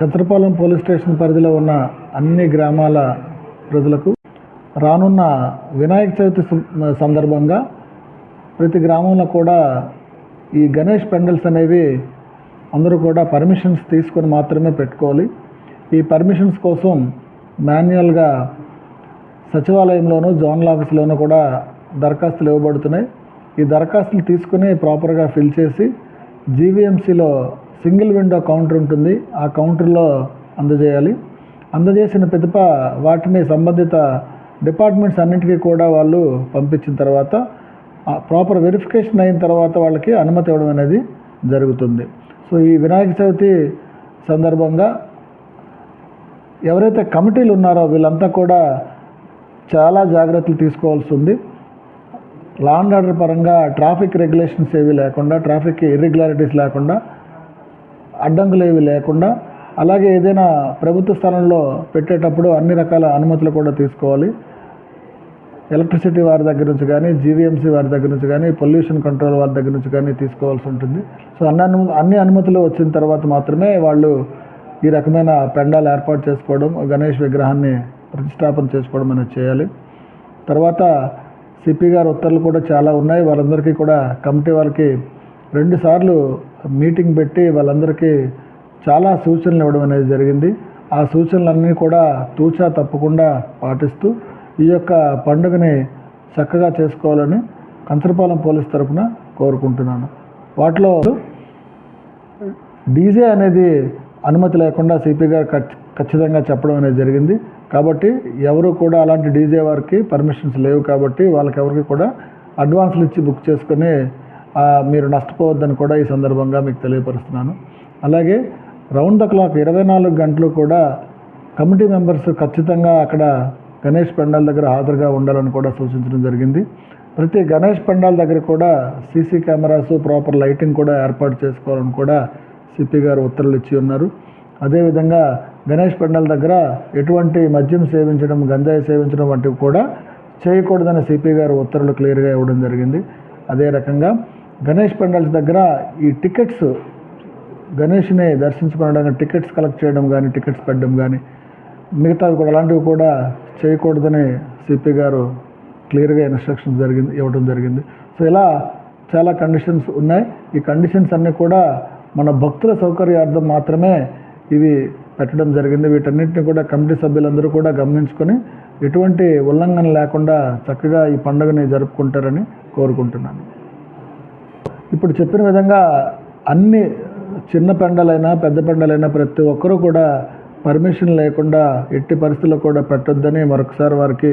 కత్రపాలెం police station పరిధిలో ఉన్న అన్ని గ్రామాల ప్రజలకు రానున్న వినాయక చవితి సందర్భంగా ప్రతి గ్రామంలో కూడా ఈ గణేష్ పెండల్స్ అనేవి అందరూ కూడా పర్మిషన్స్ తీసుకొని మాత్రమే పెట్టుకోవాలి. ఈ పర్మిషన్స్ కోసం మాన్యువల్గా సచివాలయంలోనూ జోనల్ ఆఫీస్లోనూ కూడా దరఖాస్తులు ఇవ్వబడుతున్నాయి. ఈ దరఖాస్తులు తీసుకుని ప్రాపర్గా ఫిల్ చేసి జీవీఎంసీలో సింగిల్ విండో కౌంటర్ ఉంటుంది. ఆ కౌంటర్లో అందజేయాలి. అందజేసిన పిదప వాటిని సంబంధిత డిపార్ట్మెంట్స్ అన్నింటికీ కూడా వాళ్ళు పంపించిన తర్వాత ప్రాపర్ వెరిఫికేషన్ అయిన తర్వాత వాళ్ళకి అనుమతి ఇవ్వడం అనేది జరుగుతుంది. సో ఈ వినాయక చవితి సందర్భంగా ఎవరైతే కమిటీలు ఉన్నారో వీళ్ళంతా కూడా చాలా జాగ్రత్తలు తీసుకోవాల్సి ఉంది. లా అండ్ ఆర్డర్ పరంగా ట్రాఫిక్ రెగ్యులేషన్స్ ఏవి లేకుండా ట్రాఫిక్ ఇర్రెగ్యులారిటీస్ లేకుండా అడ్డంకులు ఏవి లేకుండా అలాగే ఏదైనా ప్రభుత్వ స్థలంలో పెట్టేటప్పుడు అన్ని రకాల అనుమతులు కూడా తీసుకోవాలి. ఎలక్ట్రిసిటీ వారి దగ్గర నుంచి కానీ జీవీఎంసీ వారి దగ్గర నుంచి కానీ పొల్యూషన్ కంట్రోల్ వారి దగ్గర నుంచి కానీ తీసుకోవాల్సి ఉంటుంది. సో అన్ని అను అన్ని అనుమతులు వచ్చిన తర్వాత మాత్రమే వాళ్ళు ఈ రకమైన పెండాలు ఏర్పాటు చేసుకోవడం గణేష్ విగ్రహాన్ని ప్రతిష్టాపన చేసుకోవడం అనేది చేయాలి. తర్వాత సిపి గారు ఉత్తర్వులు కూడా చాలా ఉన్నాయి. వారందరికీ కూడా కమిటీ వారికి రెండుసార్లు మీటింగ్ పెట్టి వాళ్ళందరికీ చాలా సూచనలు ఇవ్వడం అనేది జరిగింది. ఆ సూచనలన్నీ కూడా తూచా తప్పకుండా పాటిస్తూ ఈ యొక్క పండుగని చక్కగా చేసుకోవాలని కంచరపాలెం పోలీస్ తరఫున కోరుకుంటున్నాను. వాటిలో డీజే అనేది అనుమతి లేకుండా సిపి గారు ఖచ్చితంగా చెప్పడం అనేది జరిగింది. కాబట్టి ఎవరు కూడా అలాంటి డీజే వారికి పర్మిషన్స్ లేవు కాబట్టి వాళ్ళకి ఎవరికి కూడా అడ్వాన్స్లు ఇచ్చి బుక్ చేసుకుని మీరు నష్టపోవద్దని కూడా ఈ సందర్భంగా మీకు తెలియపరుస్తున్నాను. అలాగే రౌండ్ ద క్లాక్ ఇరవై నాలుగు గంటలు కూడా కమిటీ మెంబర్స్ ఖచ్చితంగా అక్కడ గణేష్ పండాల దగ్గర హాజరుగా ఉండాలని కూడా సూచించడం జరిగింది. ప్రతి గణేష్ పండాల దగ్గర కూడా సీసీ కెమెరాస్ ప్రాపర్ లైటింగ్ కూడా ఏర్పాటు చేసుకోవాలని కూడా సిపి గారు ఉత్తర్వులు ఇచ్చి ఉన్నారు. అదేవిధంగా గణేష్ పండాల దగ్గర ఎటువంటి మద్యం సేవించడం గంజాయి సేవించడం వంటివి కూడా చేయకూడదని సిపి గారు ఉత్తర్వులు క్లియర్గా ఇవ్వడం జరిగింది. అదే రకంగా గణేష్ పెండల్స్ దగ్గర ఈ టికెట్స్ గణేష్ని దర్శించుకోవడానికి టికెట్స్ కలెక్ట్ చేయడం కానీ టికెట్స్ పెట్టడం కానీ మిగతావి కూడా అలాంటివి కూడా చేయకూడదని సిపి గారు క్లియర్గా ఇన్స్ట్రక్షన్స్ జరిగింది ఇవ్వడం జరిగింది. సో ఇలా చాలా కండిషన్స్ ఉన్నాయి. ఈ కండిషన్స్ అన్నీ కూడా మన భక్తుల సౌకర్యార్థం మాత్రమే ఇవి పెట్టడం జరిగింది. వీటన్నిటిని కూడా కమిటీ సభ్యులందరూ కూడా గమనించుకొని ఎటువంటి ఉల్లంఘన లేకుండా చక్కగా ఈ పండుగని జరుపుకుంటారని కోరుకుంటున్నాను. ఇప్పుడు చెప్పిన విధంగా అన్ని చిన్న పెండలైనా పెద్ద పెండలైనా ప్రతి ఒక్కరూ కూడా పర్మిషన్ లేకుండా ఎట్టి పరిస్థితుల్లో కూడా పెట్టొద్దని మరొకసారి వారికి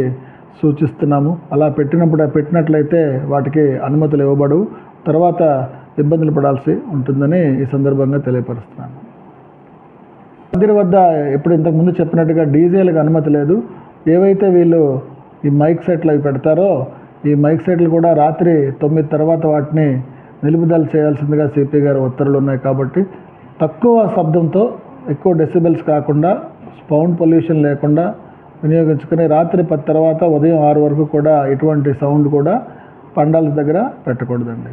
సూచిస్తున్నాము. అలా పెట్టినప్పుడు పెట్టినట్లయితే వాటికి అనుమతులు ఇవ్వబడవు. తర్వాత ఇబ్బందులు పడాల్సి ఉంటుందని ఈ సందర్భంగా తెలియపరుస్తున్నాను మందిర వద్ద ఇప్పుడు ఇంతకుముందు చెప్పినట్టుగా డీజేలకు అనుమతి లేదు. ఏవైతే వీళ్ళు ఈ మైక్ సెట్లు అవి పెడతారో ఈ మైక్ సెట్లు కూడా రాత్రి తొమ్మిది తర్వాత వాటిని నిలుపుదల చేయాల్సిందిగా సిపి గారు ఉత్తర్వులు ఉన్నాయి కాబట్టి తక్కువ శబ్దంతో ఎక్కువ డెసిబెల్స్ కాకుండా సౌండ్ పొల్యూషన్ లేకుండా వినియోగించుకుని రాత్రి పది తర్వాత ఉదయం ఆరు వరకు కూడా ఎటువంటి సౌండ్ కూడా పండాల దగ్గర పెట్టకూడదండి.